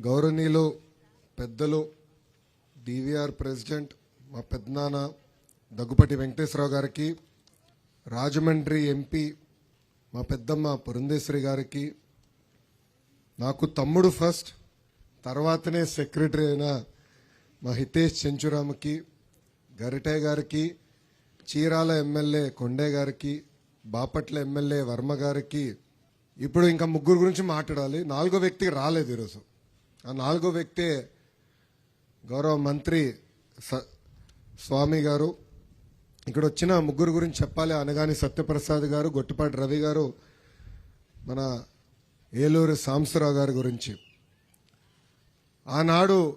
గౌరవనీయులు పెద్దలు DVR president మా పెద్దనాన్న దగ్గుపటి వెంకటేశ్వరరావు గారికి రాజమండ్రి ఎంపీ మా పెద్దమ్మ పురంధేశ్వరి గారికి నాకు తమ్ముడు ఫస్ట్ తర్వాతనే సెక్రటరీ అయిన మా హితేష్ చెంచురామకి గరిటే గారికి చీరాల ఎమ్మెల్యే కొండే గారికి బాపట్ల ఎమ్మెల్యే వర్మ గారికి ఇప్పుడు ఇంకా ముగ్గురు గురించి మాట్లాడాలి. నాలుగో వ్యక్తికి రాలేదు ఈరోజు. ఆ నాలుగో వ్యక్తే గౌరవ మంత్రి స- స్వామి గారు. ఇక్కడ వచ్చిన ముగ్గురు గురించి చెప్పాలి అనగాని సత్యప్రసాద్ గారు గొట్టిపాటి రవి గారు మన ఏలూరు సాంసరావు గారి గురించి. ఆనాడు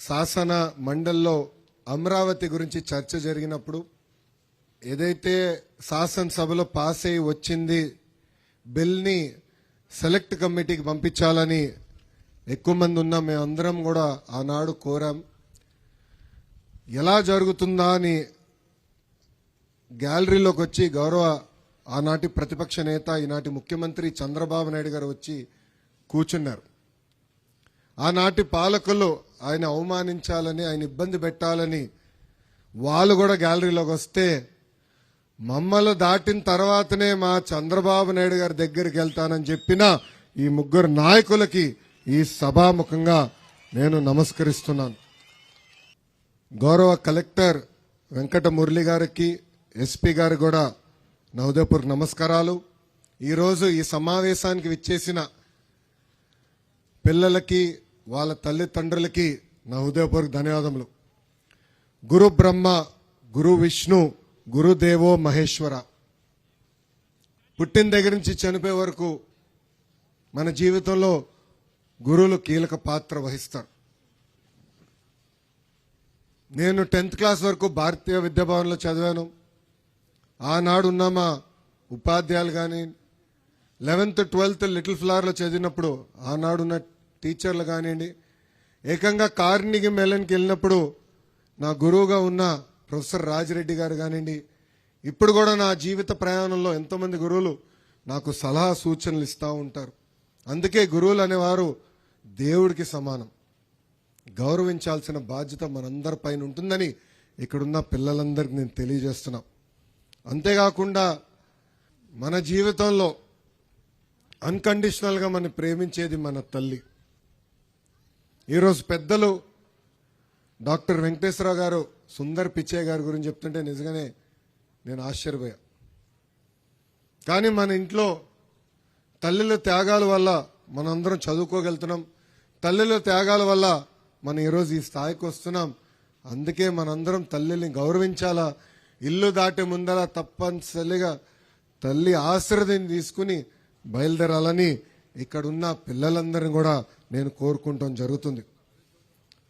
శాసన మండల్లో అమరావతి గురించి చర్చ జరిగినప్పుడు ఏదైతే శాసనసభలో పాస్ అయి వచ్చింది బిల్ని సెలెక్ట్ కమిటీకి పంపించాలని ఎక్కువ మంది ఉన్న మేమందరం కూడా ఆనాడు కోరాం. ఎలా జరుగుతుందా అని గ్యాలరీలోకి వచ్చి గౌరవ ఆనాటి ప్రతిపక్ష నేత ఈనాటి ముఖ్యమంత్రి చంద్రబాబు నాయుడు గారు వచ్చి కూర్చున్నారు. ఆనాటి పాలకులు ఆయన అవమానించాలని ఆయన ఇబ్బంది పెట్టాలని వాళ్ళు కూడా గ్యాలరీలోకి వస్తే మమ్మల్ని దాటిన తర్వాతనే మా చంద్రబాబు నాయుడు గారి దగ్గరికి వెళ్తానని చెప్పిన ఈ ముగ్గురు నాయకులకి ఈ సభాముఖంగా నేను నమస్కరిస్తున్నాను. గౌరవ కలెక్టర్ వెంకట మురళి గారికి ఎస్పీ గారు కూడా నా ఉదయపూర్ నమస్కారాలు. ఈరోజు ఈ సమావేశానికి విచ్చేసిన పిల్లలకి వాళ్ళ తల్లిదండ్రులకి నా హృదయపూర్వక ధన్యవాదములు. గురు బ్రహ్మ గురు విష్ణు గురుదేవో మహేశ్వర. పుట్టిన దగ్గర నుంచి చనిపోయే వరకు మన జీవితంలో గురువులు కీలక పాత్ర వహిస్తారు. నేను టెన్త్ క్లాస్ వరకు భారతీయ విద్యాభవన్లో చదివాను. ఆనాడు ఉన్న మా ఉపాధ్యాయులు కానీ లెవెన్త్ ట్వెల్త్ లిటిల్ ఫ్లవర్లో చదివినప్పుడు ఆనాడున్న టీచర్లు కానివ్వండి ఏకంగా కార్నిగి మెలన్కి వెళ్ళినప్పుడు నా గురువుగా ఉన్న ప్రొఫెసర్ రాజిరెడ్డి గారు కానివ్వండి ఇప్పుడు కూడా నా జీవిత ప్రయాణంలో ఎంతోమంది గురువులు నాకు సలహా సూచనలు ఇస్తూ ఉంటారు. అందుకే గురువులు అనేవారు దేవుడికి సమానం. గౌరవించాల్సిన బాధ్యత మనందరిపైన ఉంటుందని ఇక్కడున్న పిల్లలందరికీ నేను తెలియజేస్తున్నా. అంతేకాకుండా మన జీవితంలో అన్కండిషనల్గా మనం ప్రేమించేది మన తల్లి. ఈరోజు పెద్దలు డాక్టర్ వెంకటేశ్వరరావు గారు సుందర్ పిచ్చే గారి గురించి చెప్తుంటే నిజంగానే నేను ఆశ్చర్యపోయా. కానీ మన ఇంట్లో తల్లుల త్యాగాల వల్ల మనందరం చదువుకోగలుగుతున్నాం. తల్లుల త్యాగాల వల్ల మనం ఈరోజు ఈ స్థాయికి వస్తున్నాం. అందుకే మనందరం తల్లిని గౌరవించాలా? ఇల్లు దాటి ముందర తప్పనిసరిగా తల్లి ఆశ్రదిని తీసుకుని బయలుదేరాలని ఇక్కడున్న పిల్లలందరినీ కూడా నేను కోరుకుంటాం జరుగుతుంది.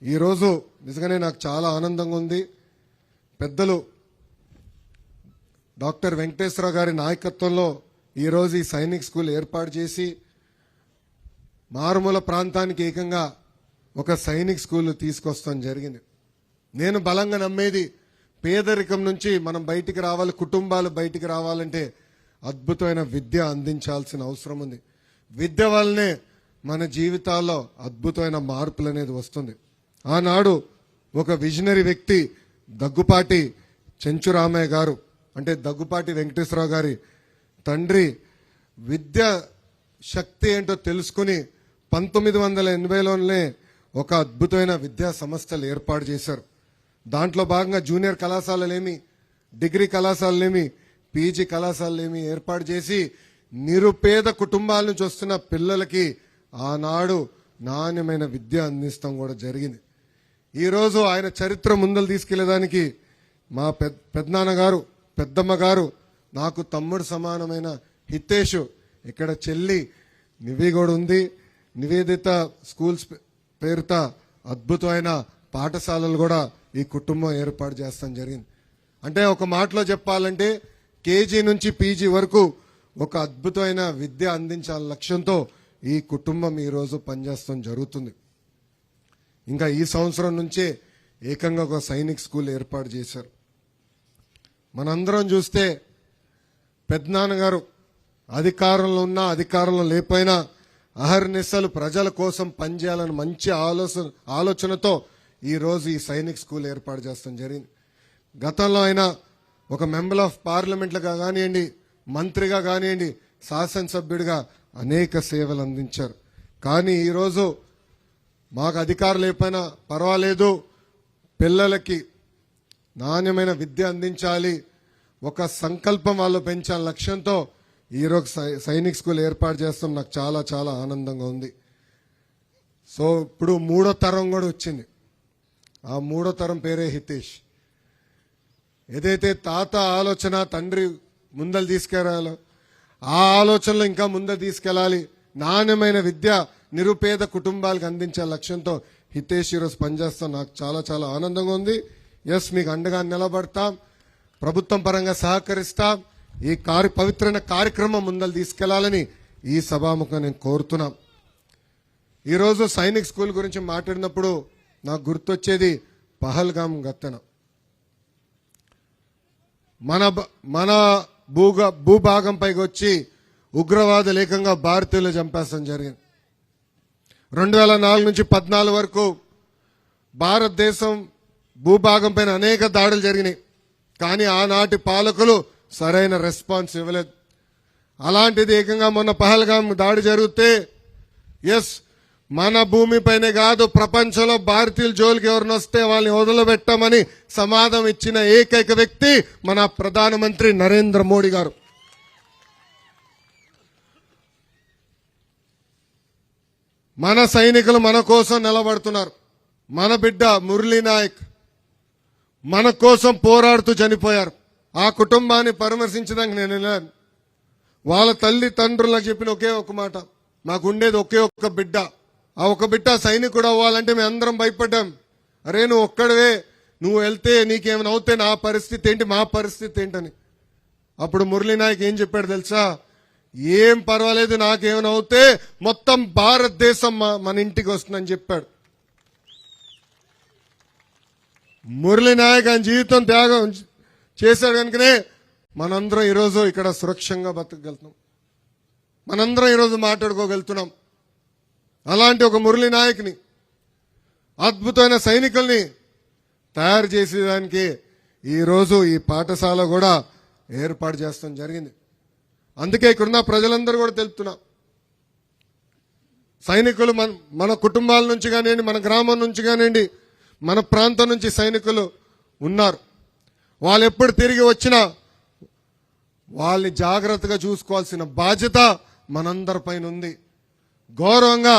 ఈరోజు నిజంగానే నాకు చాలా ఆనందంగా ఉంది. పెద్దలు డాక్టర్ వెంకటేశ్వర గారి నాయకత్వంలో ఈరోజు ఈ సైనిక్ స్కూల్ ఏర్పాటు చేసి మారుమూల ప్రాంతానికి ఏకంగా ఒక సైనిక్ స్కూల్ తీసుకొస్తాం జరిగింది. నేను బలంగా నమ్మేది పేదరికం నుంచి మనం బయటికి రావాలి కుటుంబాలు బయటికి రావాలంటే అద్భుతమైన విద్య అందించాల్సిన అవసరం ఉంది. విద్య వల్లనే మన జీవితాల్లో అద్భుతమైన మార్పులు అనేది వస్తుంది. ఆనాడు ఒక విజనరీ వ్యక్తి దగ్గుపాటి చెంచురామయ్య గారు అంటే దగ్గుపాటి వెంకటేశ్వరరావు గారి తండ్రి విద్య శక్తి ఏంటో తెలుసుకుని పంతొమ్మిది వందల ఎనభైలోనే ఒక అద్భుతమైన విద్యా సంస్థలు ఏర్పాటు చేశారు. దాంట్లో భాగంగా జూనియర్ కళాశాలలేమి డిగ్రీ కళాశాలలేమి పీజీ కళాశాలలేమి ఏర్పాటు చేసి నిరుపేద కుటుంబాల నుంచి వస్తున్న పిల్లలకి ఆనాడు నాణ్యమైన విద్య అందిస్తాం కూడా జరిగింది. ఈరోజు ఆయన చరిత్ర ముందలు తీసుకెళ్ళేదానికి మా పెద్ద పెద్దనాన్నగారు పెద్దమ్మ గారు నాకు తమ్ముడు సమానమైన హితేష్ ఇక్కడ చెల్లి నివి కూడా ఉంది. నివేదిత స్కూల్స్ పే- పేరుతో అద్భుతమైన పాఠశాలలు కూడా ఈ కుటుంబం ఏర్పాటు చేస్తాం జరిగింది. అంటే ఒక మాటలో చెప్పాలంటే కేజీ నుంచి పీజీ వరకు ఒక అద్భుతమైన విద్య అందించాల లక్ష్యంతో ఈ కుటుంబం ఈరోజు పనిచేస్తాం జరుగుతుంది. ఇంకా ఈ సంవత్సరం నుంచే ఏకంగా ఒక సైనిక్ స్కూల్ ఏర్పాటు చేశారు. మనందరం చూస్తే పెద్దనాన్నగారు అధికారంలో ఉన్నా అధికారంలో లేకపోయినా అహర్నిశలు ప్రజల కోసం పనిచేయాలని మంచి ఆలోచన ఆలోచనతో ఈరోజు ఈ సైనిక్ స్కూల్ ఏర్పాటు చేస్తాం జరిగింది. గతంలో ఆయన ఒక మెంబర్ ఆఫ్ పార్లమెంట్లుగా కానివ్వండి మంత్రిగా కానివ్వండి శాసనసభ్యుడిగా అనేక సేవలు అందించారు. కానీ ఈరోజు మాకు అధికారులు లేకపోయినా పర్వాలేదు పిల్లలకి నాణ్యమైన విద్య అందించాలి ఒక సంకల్పం వాళ్ళు పెంచాలి లక్ష్యంతో ఈరోజు సై- సైనిక్ స్కూల్ ఏర్పాటు చేస్తాం. నాకు చాలా చాలా ఆనందంగా ఉంది. సో ఇప్పుడు మూడో తరం కూడా వచ్చింది. ఆ మూడో తరం పేరే హితేష్. ఏదైతే తాత ఆలోచన తండ్రి ముందలు తీసుకెళ్ళాలో ఆ ఆలోచనలు ఇంకా ముందర తీసుకెళ్ళాలి. నాణ్యమైన విద్య నిరుపేద కుటుంబాలకు అందించే లక్ష్యంతో హితేష్ ఈరోజు పనిచేస్తాం. నాకు చాలా చాలా ఆనందంగా ఉంది. ఎస్ మీకు అండగా నిలబడతాం. ప్రభుత్వం పరంగా సహకరిస్తాం. ఈ కార్య పవిత్రమైన కార్యక్రమం ముందలు తీసుకెళ్ళాలని ఈ సభాముఖం నేను కోరుతున్నాం. ఈరోజు సైనిక్ స్కూల్ గురించి మాట్లాడినప్పుడు నాకు గుర్తొచ్చేది పహల్గాం గత్తెన. మన మన భూగా భూభాగం పైకి వచ్చి ఉగ్రవాదులు ఏకంగా భారతీయులు చంపేస్తాం జరిగింది. రెండు వేల నాలుగు నుంచి పద్నాలుగు వరకు భారతదేశం భూభాగం పైన అనేక దాడులు జరిగినాయి. కానీ ఆనాటి పాలకులు సరైన రెస్పాన్స్ ఇవ్వలేదు. అలాంటిది ఏకంగా మొన్న పహల్గాం దాడి జరిగితే ఎస్ మన భూమిపైనే కాదు ప్రపంచంలో భారతీయుల జోలికి ఎవరిని వస్తే వాళ్ళని వదిలిపెట్టమని సమాధం ఇచ్చిన ఏకైక వ్యక్తి మన ప్రధానమంత్రి నరేంద్ర మోడీ గారు. మన సైనికులు మన కోసం నిలబడుతున్నారు. మన బిడ్డ మురళీ నాయక్ మన కోసం పోరాడుతూ చనిపోయారు. ఆ కుటుంబాన్ని పరామర్శించడానికి నేను వెళ్ళాను. వాళ్ళ తల్లి తండ్రులకు చెప్పిన ఒకే ఒక మాట. మాకు ఉండేది ఒకే ఒక్క బిడ్డ. ఆ ఒక బిడ్డ సైనికుడు అవ్వాలంటే మేము అందరం భయపడ్డాం. అరే నువ్వు ఒక్కడవే. నువ్వు వెళ్తే నీకేమైనా అవుతే నా పరిస్థితి ఏంటి? మా పరిస్థితి ఏంటని. అప్పుడు మురళీనాయక్ ఏం చెప్పాడు తెలుసా? ఏం పర్వాలేదు నాకేమైనా అవుతే మొత్తం భారతదేశం మా- మన ఇంటికి వస్తుందని చెప్పాడు. మురళీనాయక్ ఆయన జీవితం త్యాగం చేశాడు కనుకనే మనందరం ఈరోజు ఇక్కడ సురక్షంగా బతకగలుగుతున్నాం. మనందరం ఈరోజు మాట్లాడుకోగలుగుతున్నాం. అలాంటి ఒక మురళి నాయక్ని అద్భుతమైన సైనికుల్ని తయారు చేసేదానికి ఈరోజు ఈ పాఠశాల కూడా ఏర్పాటు చేస్తాం జరిగింది. అందుకే ఇక్కడున్న ప్రజలందరూ కూడా తెలుపుతున్నాం. సైనికులు మన మన కుటుంబాల నుంచి కానివ్వండి మన గ్రామం నుంచి కానివ్వండి మన ప్రాంతం నుంచి సైనికులు ఉన్నారు. వాళ్ళు ఎప్పుడు తిరిగి వచ్చినా వాళ్ళని జాగ్రత్తగా చూసుకోవాల్సిన బాధ్యత మనందరిపైన ఉంది. గౌరవంగా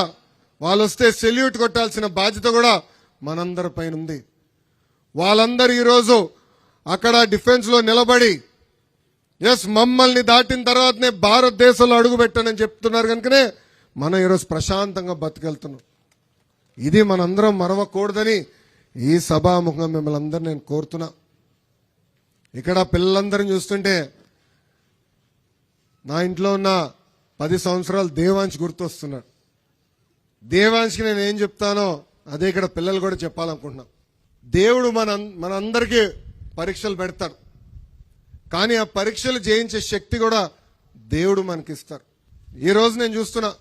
వాళ్ళు వస్తే సెల్యూట్ కొట్టాల్సిన బాధ్యత కూడా మనందరిపైన ఉంది. వాళ్ళందరూ ఈరోజు అక్కడ డిఫెన్స్లో నిలబడి ఎస్ మమ్మల్ని దాటిన తర్వాతనే భారతదేశంలో అడుగుపెట్టానని చెప్తున్నారు కనుకనే మనం ఈరోజు ప్రశాంతంగా బతికెళ్తున్నాం. ఇది మనందరం మరవకూడదని ఈ సభాముఖంగా మిమ్మల్ని అందరూ నేను కోరుతున్నా. ఇక్కడ పిల్లలందరిని చూస్తుంటే నా ఇంట్లో ఉన్న పది సంవత్సరాలు దేవాంశ్ గుర్తొస్తున్నాడు. దేవాంశ్కి నేను ఏం చెప్తానో అదే ఇక్కడ పిల్లలు కూడా చెప్పాలనుకుంటున్నాం. దేవుడు మన మనందరికీ పరీక్షలు పెడతాడు. కానీ ఆ పరీక్షలు జయించే శక్తి కూడా దేవుడు మనకిస్తారు ఈ రోజు నేను చూస్తున్నా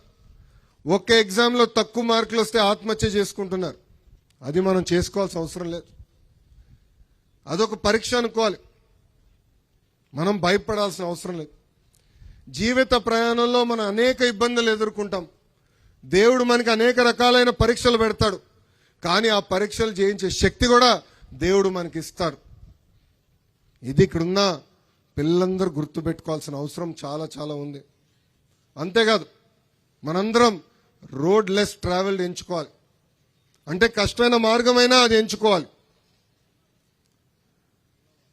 ఒక్క ఎగ్జామ్లో తక్కువ మార్కులు వస్తే ఆత్మహత్య చేసుకుంటున్నారు. అది మనం చేసుకోవాల్సిన అవసరం లేదు. అదొక పరీక్ష అనుకోవాలి. మనం భయపడాల్సిన అవసరం లేదు. జీవిత ప్రయాణంలో మనం అనేక ఇబ్బందులు ఎదుర్కొంటాం. దేవుడు మనకి అనేక రకాలైన పరీక్షలు పెడతాడు. కానీ ఆ పరీక్షలు చేయించే శక్తి కూడా దేవుడు మనకి ఇస్తాడు. ఇది ఇక్కడున్న పిల్లలందరూ గుర్తుపెట్టుకోవాల్సిన అవసరం చాలా చాలా ఉంది. అంతేకాదు మనందరం రోడ్ లెస్ ట్రావెల్ ఎంచుకోవాలి. అంటే కష్టమైన మార్గమైనా అది ఎంచుకోవాలి.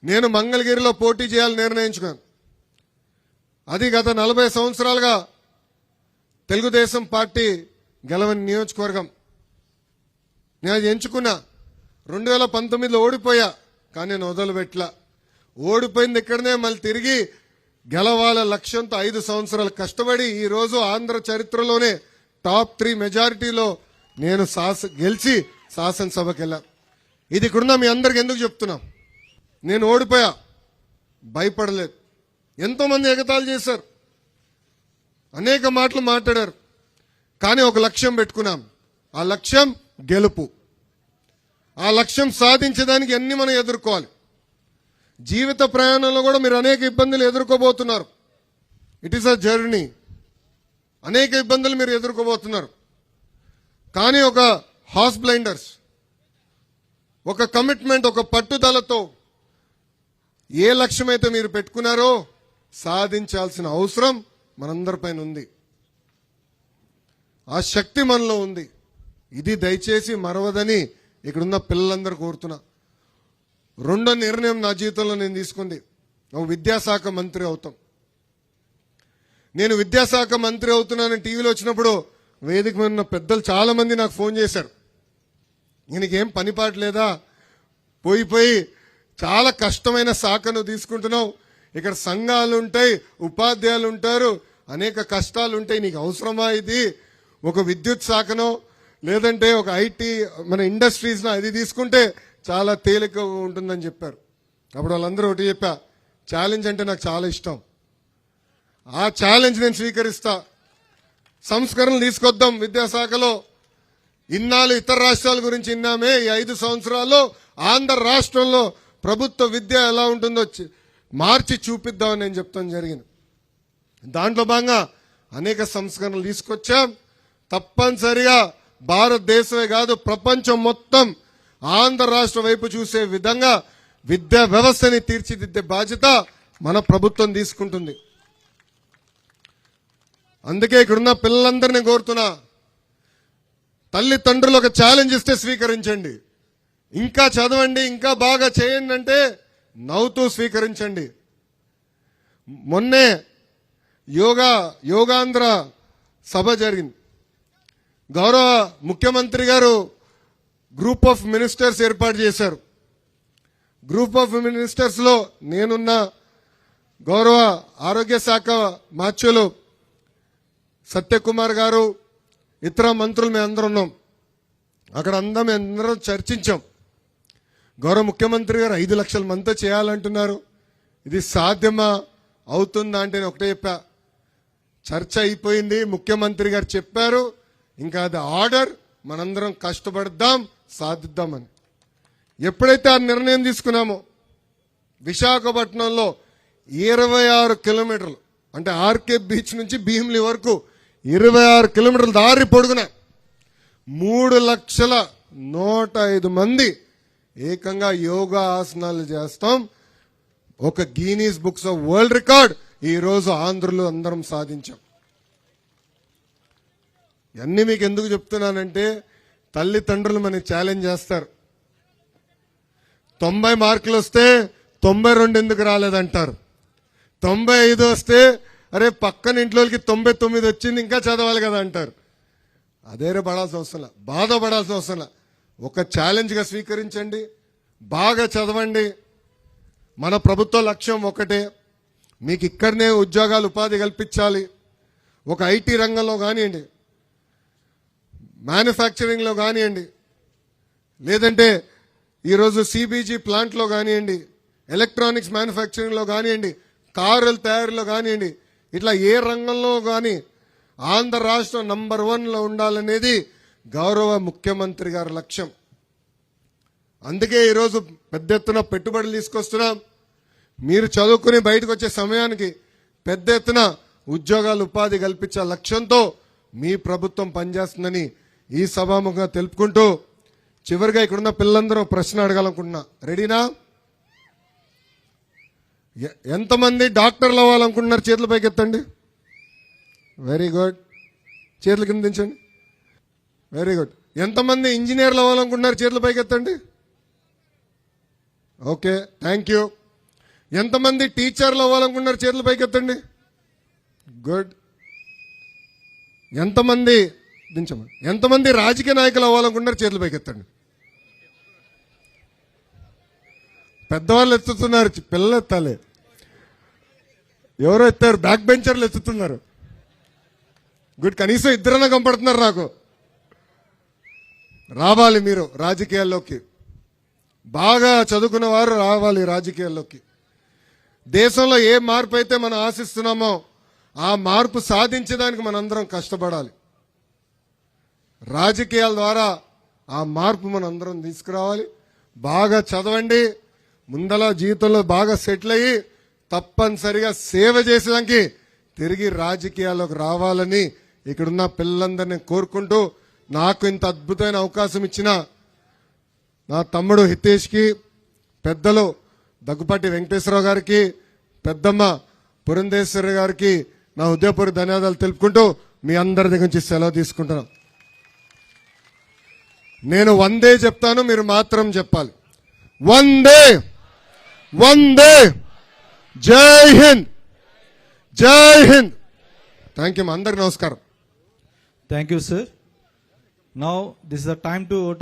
నేను మంగళగిరిలో పోటీ చేయాలని నిర్ణయించుకున్నాను. అది గత నలభై సంవత్సరాలుగా తెలుగుదేశం పార్టీ గెలవని నియోజకవర్గం. నేను అది ఎంచుకున్నా. రెండు వేల పంతొమ్మిదిలో ఓడిపోయా కానీ నేను వదలుపెట్టలా ఓడిపోయింది ఇక్కడనే మళ్ళీ తిరిగి గెలవాల లక్ష్యంతో ఐదు సంవత్సరాలు కష్టపడి ఈరోజు ఆంధ్ర చరిత్రలోనే టాప్ త్రీ మెజారిటీలో నేను శాస గెలిచి శాసనసభకి వెళ్ళాను ఇది ఇక్కడున్న మీ అందరికి ఎందుకు చెప్తున్నాం? నేను ఓడిపోయా. భయపడలేదు. ఎంతోమంది ఎగతాలు ఎగతాళి చేశారు. అనేక మాటలు మాట్లాడారు. కానీ ఒక లక్ష్యం పెట్టుకున్నాం. ఆ లక్ష్యం గెలుపు. ఆ లక్ష్యం సాధించడానికి అన్ని మనం ఎదుర్కోవాలి. జీవిత ప్రయాణంలో కూడా మీరు అనేక ఇబ్బందులు ఎదుర్కోబోతున్నారు. ఇట్ ఈస్ అ జర్నీ అనేక ఇబ్బందులు మీరు ఎదుర్కోబోతున్నారు. కానీ ఒక హాస్ బ్లైండర్స్ ఒక కమిట్మెంట్ ఒక పట్టుదలతో ఏ లక్ష్యమైతే మీరు పెట్టుకున్నారో సాధించాల్సిన అవసరం మనందరిపైన ఉంది. ఆ శక్తి మనలో ఉంది. ఇది దయచేసి మరవదని ఇక్కడున్న పిల్లలందరూ కోరుతున్నా. రెండో నిర్ణయం నా జీవితంలో నేను తీసుకుంది. ఒక విద్యాశాఖ మంత్రి అవుతాం నేను విద్యాశాఖ మంత్రి అవుతున్నానని టీవీలో వచ్చినప్పుడు వేదిక మీద ఉన్న పెద్దలు చాలామంది నాకు ఫోన్ చేశారు. ఈయనకేం పనిపాటు లేదా? పోయి పోయి చాలా కష్టమైన శాఖను తీసుకుంటున్నావు. ఇక్కడ సంఘాలు ఉంటాయి ఉపాధ్యాయులు ఉంటారు అనేక కష్టాలు ఉంటాయి నీకు అవసరమా ఇది? ఒక విద్యుత్ శాఖనో లేదంటే ఒక ఐటీ మన ఇండస్ట్రీస్నో అది తీసుకుంటే చాలా తేలికగా ఉంటుందని చెప్పారు. అప్పుడు వాళ్ళందరూ ఒకటి చెప్పా ఛాలెంజ్ అంటే నాకు చాలా ఇష్టం. ఆ ఛాలెంజ్ నేను స్వీకరిస్తా. సంస్కరణలు తీసుకొద్దాం విద్యాశాఖలో. ఇన్నాళ్ళు ఇతర రాష్ట్రాల గురించి ఇన్నామే. ఈ ఐదు సంవత్సరాల్లో ఆంధ్ర రాష్ట్రంలో ప్రభుత్వ విద్య ఎలా ఉంటుందో చి- మార్చి చూపిద్దామని నేను చెప్తాం జరిగింది. దాంట్లో భాగంగా అనేక సంస్కరణలు తీసుకొచ్చాం. తప్పనిసరిగా భారతదేశమే కాదు ప్రపంచం మొత్తం ఆంధ్ర రాష్ట్ర వైపు చూసే విధంగా విద్యా వ్యవస్థని తీర్చిదిద్దే బాధ్యత మన ప్రభుత్వం తీసుకుంటుంది. అందుకే ఇక్కడున్న పిల్లలందరినీ కోరుతున్నా తల్లిదండ్రులు ఒక ఛాలెంజ్ ఇస్తే స్వీకరించండి. ఇంకా చదవండి ఇంకా బాగా చేయండి అంటే నవ్వుతూ స్వీకరించండి. మొన్నే యోగా యోగాంధ్ర సభ జరిగింది. గౌరవ ముఖ్యమంత్రి గారు గ్రూప్ ఆఫ్ మినిస్టర్స్ ఏర్పాటు చేశారు. గ్రూప్ ఆఫ్ మినిస్టర్స్లో నేనున్న గౌరవ ఆరోగ్య శాఖ మాచ్యులు సత్యకుమార్ గారు ఇతర మంత్రులు మేము అందరం ఉన్నాం. అక్కడ అందరం మేము అందరం చర్చించాం. గౌరవ ముఖ్యమంత్రి గారు ఐదు లక్షల మందితో చేయాలంటున్నారు. ఇది సాధ్యమా? అవుతుందా అంటే నేను ఒకటే చెప్పా. చర్చ అయిపోయింది ముఖ్యమంత్రి గారు చెప్పారు. ఇంకా అది ఆర్డర్ మనందరం కష్టపడదాం సాధిద్దామని. ఎప్పుడైతే ఆ నిర్ణయం తీసుకున్నామో విశాఖపట్నంలో ఇరవై ఆరు కిలోమీటర్లు అంటే ఆర్కే బీచ్ నుంచి భీమిలి వరకు ఇరవై ఆరు కిలోమీటర్ల దారి పొడుగున మూడు లక్షల నూట ఐదు మంది ఏకంగా యోగా ఆసనాలు చేస్తాం. ఒక Guinness books of world record ఈరోజు ఆంధ్రులు అందరం సాధించాం. ఇవన్నీ మీకు ఎందుకు చెప్తున్నానంటే తల్లిదండ్రులు మనకి ఛాలెంజ్ చేస్తారు. తొంభై మార్కులు వస్తే తొంభై రెండు ఎందుకు రాలేదంటారు? తొంభై ఐదు వస్తే అరే పక్కన ఇంట్లోకి తొంభై తొమ్మిది వచ్చింది ఇంకా చదవాలి కదా అంటారు. అదేరే పడాల్సిన అవసరం బాధపడాల్సిన అవసరం ఒక ఛాలెంజ్గా స్వీకరించండి. బాగా చదవండి. మన ప్రభుత్వ లక్ష్యం ఒకటే. మీకు ఇక్కడనే ఉద్యోగాలు ఉపాధి కల్పించాలి. ఒక ఐటీ రంగంలో కానివ్వండి. మ్యానుఫ్యాక్చరింగ్లో కానివ్వండి. లేదంటే ఈరోజు సిబీజీ ప్లాంట్లో కానివ్వండి. ఎలక్ట్రానిక్స్ మ్యానుఫ్యాక్చరింగ్లో కానివ్వండి. కారుల తయారీలో కానివ్వండి. ఇట్లా ఏ రంగంలో కానీ ఆంధ్ర రాష్ట్రం నంబర్ వన్లో ఉండాలనేది గౌరవ ముఖ్యమంత్రి గారి లక్ష్యం. అందుకే ఈరోజు పెద్ద ఎత్తున పెట్టుబడులు తీసుకొస్తున్నాం. మీరు చదువుకుని బయటకు వచ్చే సమయానికి పెద్ద ఎత్తున ఉద్యోగాలు ఉపాధి కల్పించే లక్ష్యంతో మీ ప్రభుత్వం పనిచేస్తుందని ఈ సభాముఖంగా తెలుపుకుంటూ చివరిగా ఇక్కడున్న పిల్లలందరూ ప్రశ్న అడగాలనుకుంటున్నా. రెడీనా? ఎంతమంది డాక్టర్లు అవ్వాలనుకుంటున్నారు? చేతుల పైకి ఎత్తండి వెరీ గుడ్. చేతుల కింద దించండి. వెరీ గుడ్ ఎంతమంది ఇంజనీర్లు అవ్వాలనుకుంటున్నారు? చేతుల పైకి ఎత్తండి ఓకే థ్యాంక్ యూ ఎంతమంది టీచర్లు అవ్వాలనుకుంటున్నారు? చేతుల పైకి ఎత్తండి గుడ్ ఎంతమంది దించమని ఎంతమంది రాజకీయ నాయకులు అవ్వాలనుకుంటున్నారు? చేతుల పైకి ఎత్తండి పెద్దవాళ్ళు ఎత్తుతున్నారు పిల్లలు ఎత్తాలి. ఎవరో ఎత్తారు బ్యాక్ బెంచర్లు ఎత్తుతున్నారు. గుడ్ కనీసం ఇద్దరన్నా కంపడుతున్నారు నాకు. రావాలి మీరు రాజకీయాల్లోకి. బాగా చదువుకున్న వారు రావాలి రాజకీయాల్లోకి. దేశంలో ఏ మార్పు అయితే మనం ఆశిస్తున్నామో ఆ మార్పు సాధించడానికి మనందరం కష్టపడాలి. రాజకీయాల ద్వారా ఆ మార్పు మనం అందరం తీసుకురావాలి. బాగా చదవండి. ముందల జీవితంలో బాగా సెటిల్ అయ్యి తప్పనిసరిగా సేవ చేసేదానికి తిరిగి రాజకీయాల్లోకి రావాలని ఇక్కడున్న పిల్లలందరినీ కోరుకుంటూ నాకు ఇంత అద్భుతమైన అవకాశం ఇచ్చిన నా తమ్ముడు హితేష్కి పెద్దలు దగ్గుపాటి వెంకటేశ్వరరావు గారికి పెద్దమ్మ పురంధేశ్వరి గారికి నా ఉదయపూర్ ధన్యవాదాలు తెలుపుకుంటూ మీ అందరి దగ్గర నుంచి సెలవు తీసుకుంటున్నాను నేను వందే చెప్తాను మీరు మాత్రం చెప్పాలి. వందే! వందే! జై హింద్! జై హింద్! థ్యాంక్ యూ అందరికి నమస్కారం. Thank you sir. Now, this is the time to